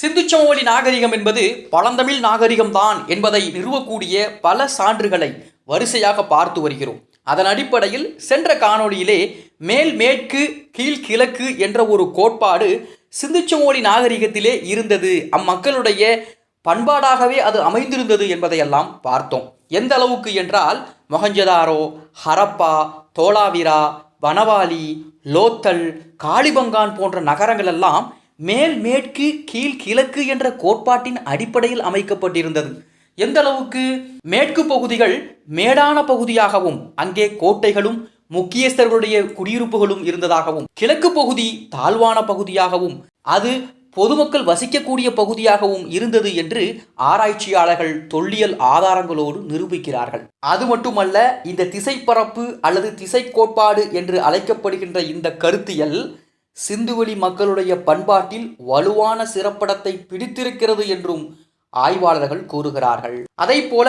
சிந்துச்சமவெளி நாகரிகம் என்பது பழந்தமிழ் நாகரிகம்தான் என்பதை நிறுவக்கூடிய பல சான்றுகளை வரிசையாக பார்த்து வருகிறோம். அதன் அடிப்படையில் சென்ற காணொளியிலே மேல் மேற்கு கீழ் கிழக்கு என்ற ஒரு கோட்பாடு சிந்துச்சமோலி நாகரிகத்திலே இருந்தது. அம்மக்களுடைய பண்பாடாகவே அது அமைந்திருந்தது என்பதையெல்லாம் பார்த்தோம். எந்த அளவுக்கு என்றால் மொஹஞ்சதாரோ ஹரப்பா தோலாவிரா வனவாலி லோத்தல் காளிபங்கான் போன்ற நகரங்கள் எல்லாம் மேல் மேற்கு கீழ் கிழக்கு என்ற கோட்பாட்டின் அடிப்படையில் அமைக்கப்பட்டிருந்தது. எந்த அளவுக்கு மேற்கு பகுதிகள் மேடான பகுதியாகவும் அங்கே கோட்டைகளும் முக்கியஸ்தர்களுடைய குடியிருப்புகளும் இருந்ததாகவும் கிழக்கு பகுதி தாழ்வான பகுதியாகவும் அது பொதுமக்கள் வசிக்கக்கூடிய பகுதியாகவும் இருந்தது என்று ஆராய்ச்சியாளர்கள் தொல்லியல் ஆதாரங்களோடு நிரூபிக்கிறார்கள். அது மட்டுமல்ல இந்த திசைப்பரப்பு அல்லது திசை கோட்பாடு என்று அழைக்கப்படுகின்ற இந்த கருத்தியல் சிந்துவெளி மக்களுடைய பண்பாட்டில் வலுவான சிறப்படத்தை பிடித்திருக்கிறது என்றும் ஆய்வாளர்கள் கூறுகிறார்கள். அதை போல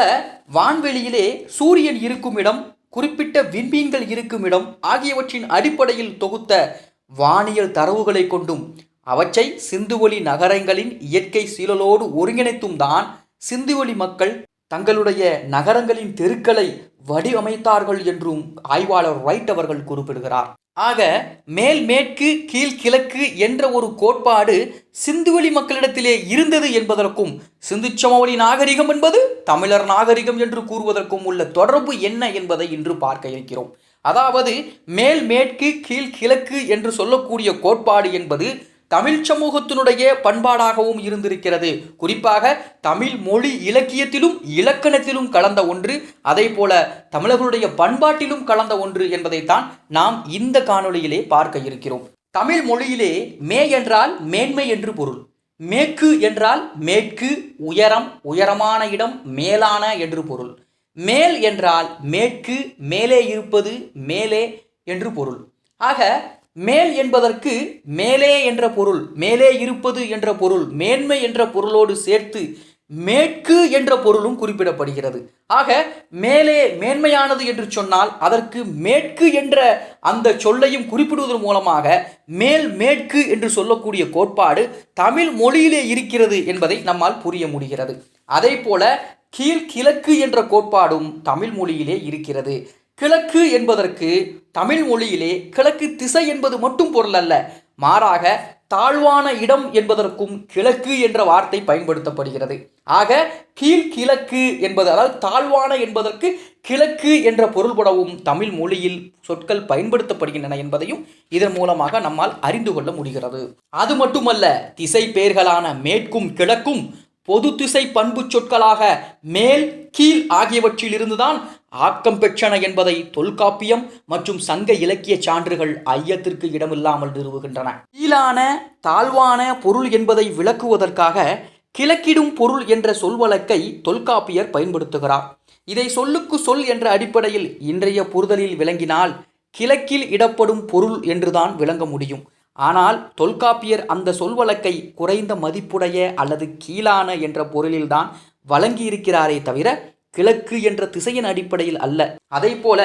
வான்வெளியிலே சூரியன் இருக்கும் இடம் குறிப்பிட்ட விண்மீன்கள் இருக்கும் இடம் ஆகியவற்றின் அடிப்படையில் தொகுத்த வானியல் தரவுகளை கொண்டும் அவற்றை சிந்துவெளி நகரங்களின் இயற்கை சீழலோடு ஒருங்கிணைத்தும் தான் சிந்துவெளி மக்கள் தங்களுடைய நகரங்களின் தெருக்களை வடிவமைத்தார்கள் என்றும் ஆய்வாளர் ரைட் அவர்கள் குறிப்பிடுகிறார். ஆக மேல் மேற்கு கீழ் கிழக்கு என்ற ஒரு கோட்பாடு சிந்துவெளி மக்களிடத்திலே இருந்தது என்பதற்கும் சிந்து சமவெளி நாகரிகம் என்பது தமிழர் நாகரிகம் என்று கூறுவதற்கும் உள்ள தொடர்பு என்ன என்பதை இன்று பார்க்க இருக்கிறோம். அதாவது மேல் மேற்கு கீழ் கிழக்கு என்று சொல்லக்கூடிய கோட்பாடு என்பது தமிழ் சமூகத்தினுடைய பண்பாடாகவும் இருந்திருக்கிறது. குறிப்பாக தமிழ் மொழி இலக்கியத்திலும் இலக்கணத்திலும் கலந்த ஒன்று அதே போல தமிழர்களுடைய பண்பாட்டிலும் கலந்த ஒன்று என்பதைத்தான் நாம் இந்த காணொளியிலே பார்க்க இருக்கிறோம். தமிழ் மொழியிலே மே என்றால் மேன்மை என்று பொருள். மேற்கு என்றால் மேற்கு உயரம் உயரமான இடம் மேலான என்று பொருள். மேல் என்றால் மேற்கு மேலே இருப்பது மேலே என்று பொருள். ஆக மேல் என்பதற்கு மேலே என்ற பொருள் மேலே இருப்பது என்ற பொருள் மேன்மை என்ற பொருளோடு சேர்த்து மேற்கு என்ற பொருளும் குறிப்பிடப்படுகிறது. ஆக மேலே மேன்மையானது என்று சொன்னால் அதற்கு மேற்கு என்ற அந்த சொல்லையும் குறிப்பிடுவதன் மூலமாக மேல் மேற்கு என்று சொல்லக்கூடிய கோட்பாடு தமிழ் மொழியிலே இருக்கிறது என்பதை நம்மால் புரிய முடிகிறது. அதே போல கீழ் கிழக்கு என்ற கோட்பாடும் தமிழ் மொழியிலே இருக்கிறது. கிழக்கு என்பதற்கு தமிழ் மொழியிலே கிழக்கு திசை என்பது மட்டும் பொருள் அல்ல. மாறாக தாழ்வான இடம் என்பதற்கும் கிழக்கு என்ற வார்த்தை பயன்படுத்தப்படுகிறது. ஆக கீழ் கிழக்கு என்பது அதாவது தாழ்வான என்பதற்கு கிழக்கு என்ற பொருள்படவும் தமிழ் மொழியில் சொற்கள் பயன்படுத்தப்படுகின்றன என்பதையும் இதன் மூலமாக நம்மால் அறிந்து கொள்ள முடிகிறது. அது மட்டுமல்ல திசை பெயர்களான மேற்கும் கிழக்கும் பொது திசை பண்பு சொற்களாக மேல் கீழ் ஆகியவற்றிலிருந்துதான் ஆக்கம் பெற்றன என்பதை தொல்காப்பியம் மற்றும் சங்க இலக்கிய சான்றுகள் ஐயத்திற்கு இடமில்லாமல் நிறுவுகின்றன. கீழான தாழ்வான பொருள் என்பதை விளக்குவதற்காக கிழக்கிடும் பொருள் என்ற சொல்வழக்கை தொல்காப்பியர் பயன்படுத்துகிறார். இதை சொல்லுக்கு சொல் என்ற அடிப்படையில் இன்றைய புரிதலில் விளங்கினால் கிழக்கில் இடப்படும் பொருள் என்றுதான் விளங்க முடியும். ஆனால் தொல்காப்பியர் அந்த சொல்வழக்கை குறைந்த மதிப்புடைய அல்லது கீழான என்ற பொருளில்தான் வழங்கியிருக்கிறாரே தவிர கிழக்கு என்ற திசையின் அடிப்படையில் அல்ல. அதை போல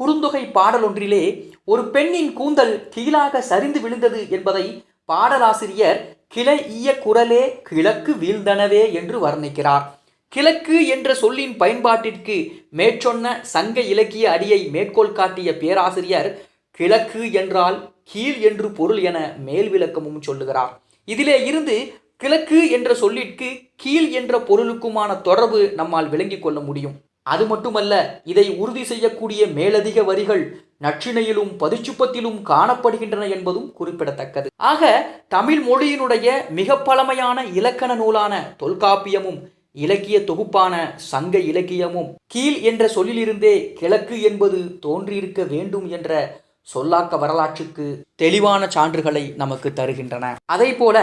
குறுந்தொகை பாடல் ஒன்றிலே ஒரு பெண்ணின் கூந்தல் கீழாக சரிந்து விழுந்தது என்பதை பாடலாசிரியர் கிளைய குரலே கிழக்கு வீழ்ந்தனவே என்று வர்ணிக்கிறார். கிழக்கு என்ற சொல்லின் பயன்பாட்டிற்கு மேற்சொன்ன சங்க இலக்கிய அடியை மேற்கோள் காட்டிய பேராசிரியர் கிழக்கு என்றால் கீழ் என்று பொருள் என மேல் விளக்கமும் சொல்லுகிறார். இதிலே இருந்து கிழக்கு என்ற சொல்லிற்கு கீழ் என்ற பொருளுக்குமான தொடர்பு நம்மால் விளங்கிக் கொள்ள முடியும். அது மட்டுமல்ல இதை உறுதி செய்யக்கூடிய மேலதிக வரிகள் நற்றிணையிலும் பதிச்சுப்பத்திலும் காணப்படுகின்றன என்பதும் குறிப்பிடத்தக்கது. ஆக தமிழ் மொழியினுடைய மிக பழமையான இலக்கண நூலான தொல்காப்பியமும் இலக்கிய தொகுப்பான சங்க இலக்கியமும் கீழ் என்ற சொல்லிலிருந்தே கிழக்கு என்பது தோன்றியிருக்க வேண்டும் என்ற சொல்லாக்க வரலாற்றுக்கு தெளிவான சான்றுகளை நமக்கு தருகின்றன. அதே போல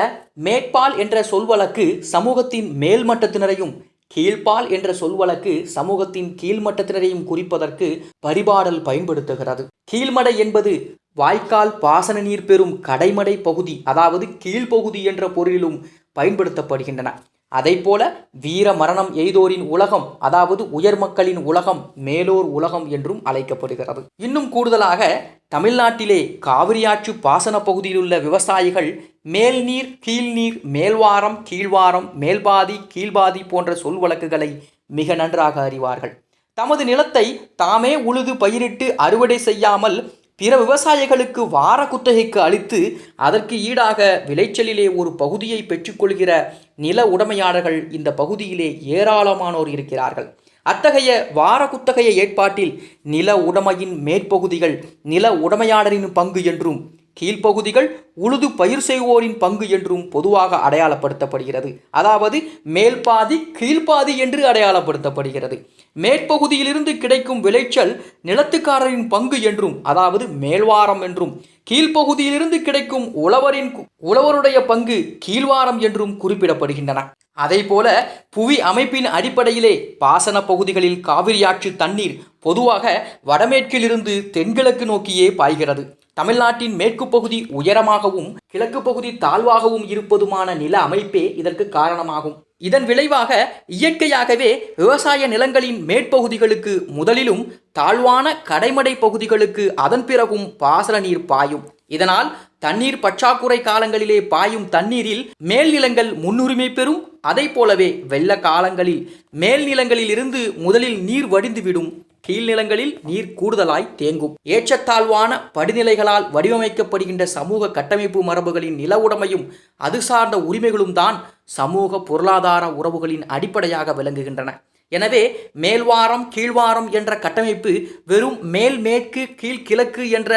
மேற்பால் என்ற சொல்வழக்கு சமூகத்தின் மேல்மட்டத்தினரையும் கீழ்பால் என்ற சொல்வழக்கு சமூகத்தின் கீழ்மட்டத்தினரையும் குறிப்பதற்கு பரிபாடல் பயன்படுத்துகிறது. கீழ்மடை என்பது வாய்க்கால் பாசன நீர் பெறும் கடைமடை பகுதி அதாவது கீழ்ப்பகுதி என்ற பொருளிலும் பயன்படுத்தப்படுகின்றன. அதைப்போல வீர மரணம் எய்தோரின் உலகம் அதாவது உயர் மக்களின் உலகம் மேலோர் உலகம் என்றும் அழைக்கப்படுகிறது. இன்னும் கூடுதலாக தமிழ்நாட்டிலே காவிரியாற்று பாசன பகுதியில் உள்ள விவசாயிகள் மேல்நீர் கீழ்நீர் மேல்வாரம் கீழ்வாரம் மேல்பாதி கீழ்பாதி போன்ற சொல் வழக்குகளை மிக நன்றாக அறிவார்கள். தமது நிலத்தை தாமே உழுது பயிரிட்டு அறுவடை செய்யாமல் பிற விவசாயிகளுக்கு வார குத்தகைக்கு அளித்து அதற்கு ஈடாக விளைச்சலிலே ஒரு பகுதியை பெற்றுக்கொள்கிற நில உடைமையாளர்கள் இந்த பகுதியிலே ஏராளமானோர் இருக்கிறார்கள். அத்தகைய வார குத்தகைய ஏற்பாட்டில் நில உடைமையின் மேற்பகுதிகள் நில உடைமையாளரின் பங்கு என்றும் கீழ்ப்பகுதிகள் உழுது பயிர் செய்வோரின் பங்கு என்றும் பொதுவாக அடையாளப்படுத்தப்படுகிறது. அதாவது மேல்பாதி கீழ்ப்பாதி என்று அடையாளப்படுத்தப்படுகிறது. மேற்பகுதியிலிருந்து கிடைக்கும் விளைச்சல் நிலத்துக்காரரின் பங்கு என்றும் அதாவது மேல்வாரம் என்றும் கீழ்ப்பகுதியிலிருந்து கிடைக்கும் உழவரின் உழவருடைய பங்கு கீழ்வாரம் என்றும் குறிப்பிடப்படுகின்றன. அதேபோல புவி அமைப்பின் அடிப்படையிலே பாசன பகுதிகளில் காவிரியாற்று தண்ணீர் பொதுவாக வடமேற்கிலிருந்து தென்கிழக்கு நோக்கியே பாய்கிறது. தமிழ்நாட்டின் மேற்கு பகுதி உயரமாகவும் கிழக்கு பகுதி தாழ்வாகவும் இருப்பதுமான நில அமைப்பே இதற்கு காரணமாகும். இதன் விளைவாக இயற்கையாகவே விவசாய நிலங்களின் மேற்பகுதிகளுக்கு முதலிலும் தாழ்வான கடைமடை பகுதிகளுக்கு அதன் பிறகும் பாசன நீர் பாயும். இதனால் தண்ணீர் பற்றாக்குறை காலங்களிலே பாயும் தண்ணீரில் மேல்நிலங்கள் முன்னுரிமை பெறும். அதை போலவே வெள்ள காலங்களில் மேல்நிலங்களில் இருந்து முதலில் நீர் வடிந்துவிடும். கீழ்நிலங்களில் நீர் கூடுதலாய் தேங்கும். ஏற்றத்தாழ்வான படிநிலைகளால் வடிவமைக்கப்படுகின்ற சமூக கட்டமைப்பு மரபுகளின் நில உடைமையும் அது சார்ந்த உரிமைகளும் தான் சமூக பொருளாதார உறவுகளின் அடிப்படையாக விளங்குகின்றன. எனவே மேல்வாரம் கீழ்வாரம் என்ற கட்டமைப்பு வெறும் மேல் மேற்கு கீழ்கிழக்கு என்ற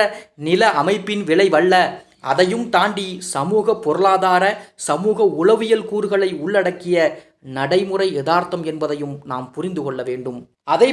நில அமைப்பின் விளைவல்ல அதையும் தாண்டி சமூக பொருளாதார சமூக உளவியல் கூறுகளை உள்ளடக்கிய நடைமுறை யதார்த்தம் என்பதையும் நாம் புரிந்து கொள்ள வேண்டும்.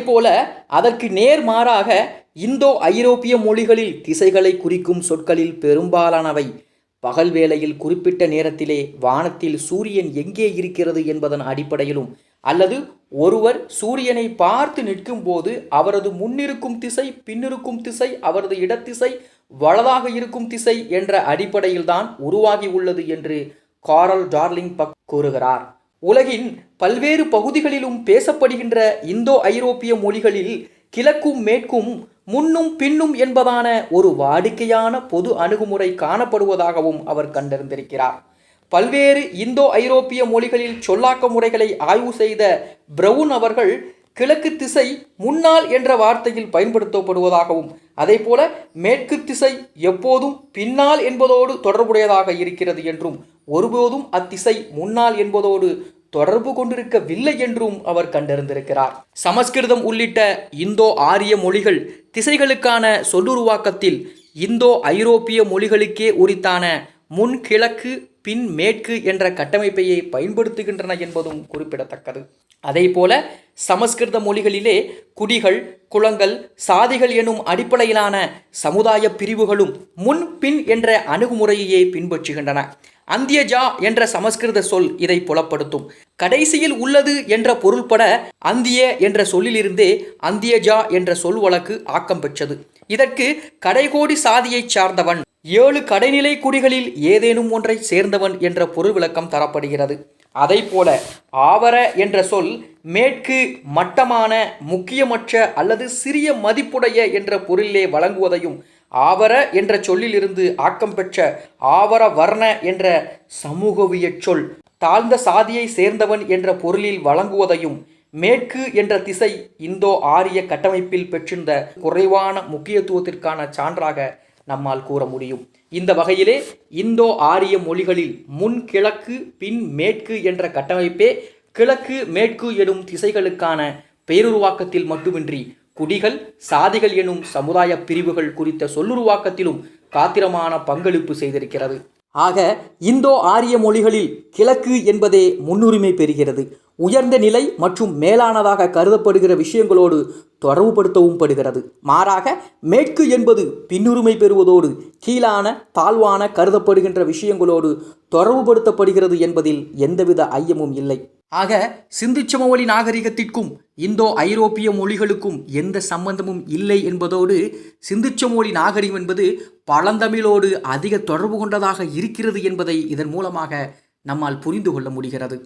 போல அதற்கு நேர்மாறாக இந்தோ ஐரோப்பிய மொழிகளில் திசைகளை குறிக்கும் சொற்களில் பெரும்பாலானவை பகல் வேளையில் குறிப்பிட்ட நேரத்திலே வானத்தில் சூரியன் எங்கே இருக்கிறது என்பதன் அடிப்படையிலும் அல்லது ஒருவர் சூரியனை பார்த்து நிற்கும் போது அவரது முன்னிருக்கும் திசை பின்னிருக்கும் திசை அவரது இடத்திசை வலதாக இருக்கும் திசை என்ற அடிப்படையில்தான் உருவாகி உள்ளது என்று காரல் டார்லிங் பக் கூறுகிறார். உலகின் பல்வேறு பகுதிகளிலும் பேசப்படுகின்ற இந்தோ ஐரோப்பிய மொழிகளில் கிழக்கும் மேற்கும் முன்னும் பின்னும் என்பதான ஒரு வாடிக்கையான பொது அணுகுமுறை காணப்படுவதாகவும் அவர் கண்டறிந்திருக்கிறார். பல்வேறு இந்தோ ஐரோப்பிய மொழிகளில் சொல்லாக்க முறைகளை ஆய்வு செய்த பிரவுன் அவர்கள் கிழக்கு திசை முன்னால் என்ற வார்த்தையில் பயன்படுத்தப்படுவதாகவும் அதே போல மேற்கு திசை எப்போதும் பின்னால் என்பதோடு தொடர்புடையதாக இருக்கிறது என்றும் ஒருபோதும் அத்திசை முன்னாள் என்பதோடு தொடர்பு கொண்டிருக்கவில்லை என்றும் அவர் கண்டறிந்திருக்கிறார். சமஸ்கிருதம் உள்ளிட்ட இந்தோ ஆரிய மொழிகள் திசைகளுக்கான சொல்லுருவாக்கத்தில் இந்தோ ஐரோப்பிய மொழிகளுக்கே உரித்தான முன் கிழக்கு பின் மேற்கு என்ற கட்டமைப்பையே பயன்படுத்துகின்றன என்பதும் குறிப்பிடத்தக்கது. அதேபோல சமஸ்கிருத மொழிகளிலே குடிகள் குளங்கள் சாதிகள் எனும் அடிப்படையிலான சமுதாய பிரிவுகளும் முன் பின் என்ற அணுகுமுறையையே பின்பற்றுகின்றன. அந்தியஜா என்ற சமஸ்கிருத சொல் இதை புலப்படுத்தும். கடைசியில் உள்ளது என்ற பொருள்பட அந்திய என்ற சொல்லிலிருந்தே அந்தியஜா என்ற சொல் வழக்கு ஆக்கம் பெற்றது. இதற்கு கடைகோடி சாதியைச் சார்ந்தவன் ஏழு கடைநிலை குடிகளில் ஏதேனும் ஒன்றை சேர்ந்தவன் என்ற பொருள் விளக்கம் தரப்படுகிறது. அதை போல ஆவர என்ற சொல் மேற்கு மட்டமான முக்கியமற்ற அல்லது சிறிய மதிப்புடைய என்ற பொருளிலே வழங்குவதையும் ஆவர என்ற சொல்லிலிருந்து ஆக்கம் பெற்ற ஆவர வர்ண என்ற சமூகவியற் சொல் தாழ்ந்த சாதியை சேர்ந்தவன் என்ற பொருளில் வழங்குவதையும் மேற்கு என்ற திசை இந்தோ ஆரிய கட்டமைப்பில் பெற்றிருந்த குறைவான முக்கியத்துவத்திற்கான சான்றாக நம்மால் கூற முடியும். இந்த வகையிலே இந்தோ ஆரிய மொழிகளில் முன் கிழக்கு பின் மேற்கு என்ற கட்டமைப்பே கிழக்கு மேற்கு எனும் திசைகளுக்கான பெயருருவாக்கத்தில் மட்டுமின்றி குடிகள் சாதிகள் எனும் சமுதாய பிரிவுகள் குறித்த சொல்லுருவாக்கத்திலும் காத்திரமான பங்களிப்பு செய்திருக்கிறது. ஆக இந்தோ ஆரிய மொழிகளில் கிழக்கு என்பதே முன்னுரிமை பெறுகிறது. உயர்ந்த நிலை மற்றும் மேலானதாக கருதப்படுகிற விஷயங்களோடு தொடர்புபடுத்தவும் படுகிறது மாறாக மேற்கு என்பது பின்னுரிமை பெறுவதோடு கீழான தாழ்வான கருதப்படுகின்ற விஷயங்களோடு தொடர்புபடுத்தப்படுகிறது என்பதில் எந்தவித ஐயமும் இல்லை. ஆக சிந்து சமவெளி நாகரிகத்திற்கும் இந்தோ ஐரோப்பிய மொழிகளுக்கும் எந்த சம்பந்தமும் இல்லை என்பதோடு சிந்து சமவெளி நாகரிகம் என்பது பழந்தமிழோடு அதிக தொடர்பு கொண்டதாக இருக்கிறது என்பதை இதன் மூலமாக நம்மால் புரிந்து கொள்ள முடிகிறது.